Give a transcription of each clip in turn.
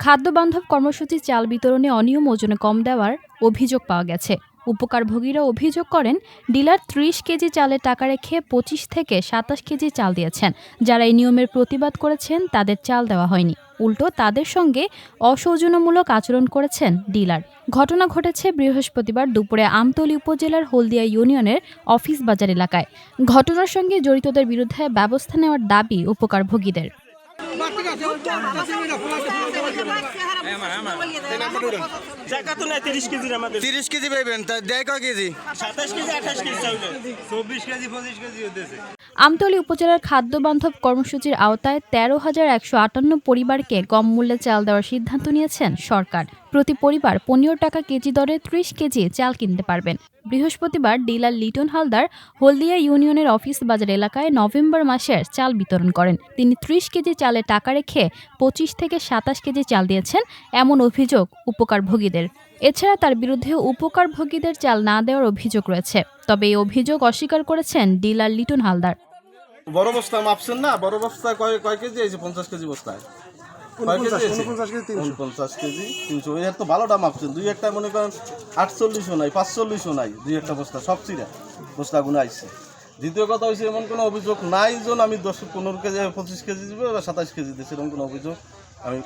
খাদ্য বান্ধব কর্মসূচি চাল বিতরণে অনিয়ম ওজনে কম দেওয়ার অভিযোগ পাওয়া গেছে। উপকারভোগীরা অভিযোগ করেন ডিলার ত্রিশ কেজি চালের টাকা রেখে পঁচিশ থেকে সাতাশ কেজি চাল দিয়েছেন। যারা এই নিয়মের প্রতিবাদ করেছেন তাদের চাল দেওয়া হয়নি। উল্টো তাদের সঙ্গে অসৌজন্যমূলক আচরণ করেছেন ডিলার। ঘটনা ঘটেছে বৃহস্পতিবার দুপুরে আমতলী উপজেলার হলদিয়া ইউনিয়নের অফিস বাজার এলাকায়। ঘটনার সঙ্গে জড়িতদের বিরুদ্ধে ব্যবস্থা নেওয়ার দাবি উপকারভোগীদের। তিরিশ কেজি পাইবেন দেয় কেজি? আমতলী উপজেলার খাদ্য বান্ধব কর্মসূচির আওতায় তেরো হাজার একশো আটান্ন পরিবারকে কম মূল্যে চাল দেওয়ার সিদ্ধান্ত নিয়েছেন সরকার। প্রতি পরিবার পনেরো টাকা কেজি দরে ত্রিশ কেজি চাল কিনতে পারবেন। বৃহস্পতিবার ডিলার লিটন হালদার হলদিয়া ইউনিয়নের অফিস বাজার এলাকায় নভেম্বর মাসের চাল বিতরণ করেন। তিনি ত্রিশ কেজি চালে টাকা রেখে পঁচিশ থেকে সাতাশ কেজি চাল দিয়েছেন এমন অভিযোগ উপকারভোগীদের। এছাড়া তার বিরুদ্ধে উপকারভোগীদের চাল না দেওয়ার অভিযোগ রয়েছে। তবে এই অভিযোগ অস্বীকার করেছেন ডিলার লিটন হালদার। বড় বস্তা মাপছেন না? বড় বস্তা কয় কয় কেজি? আছে পঞ্চাশ কেজি বস্তায়? উনপঞ্চাশ কেজি তিনশো। এই তো ভালোটা মাপছেন দুই একটা মনে করেন আটচল্লিশও নাই পাঁচচল্লিশও নাই দুই একটা বস্তা। সব চিরা বস্তাগুলো আইছে। দ্বিতীয় কথা হয়েছে এমন কোনো অভিযোগ নাই যেন আমি দশ পনেরো কেজি পঁচিশ কেজি দিব বা সাতাশ কেজি দিচ্ছি এরকম কোনো অভিযোগ আমি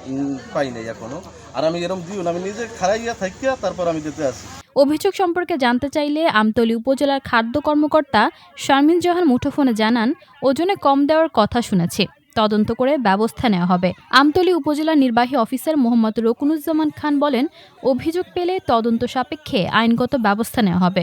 পাই নাই এখনও। আর আমি এরকম দিও না আমি নিজে খারাইয়া থাকিয়া তারপর আমি দিতে আসি। অভিযোগ সম্পর্কে জানতে চাইলে আমতলী উপজেলার খাদ্য কর্মকর্তা শারমিন জাহান মুঠোফোনে জানান ওজনে কম দেওয়ার কথা শুনেছি। তদন্ত করে ব্যবস্থা নেওয়া হবে। আমতলী উপজেলা নির্বাহী অফিসার মোহাম্মদ রকুনুজ্জামান খান বলেন, অভিযোগ পেলে তদন্ত সাপেক্ষে আইনগত ব্যবস্থা নেওয়া হবে।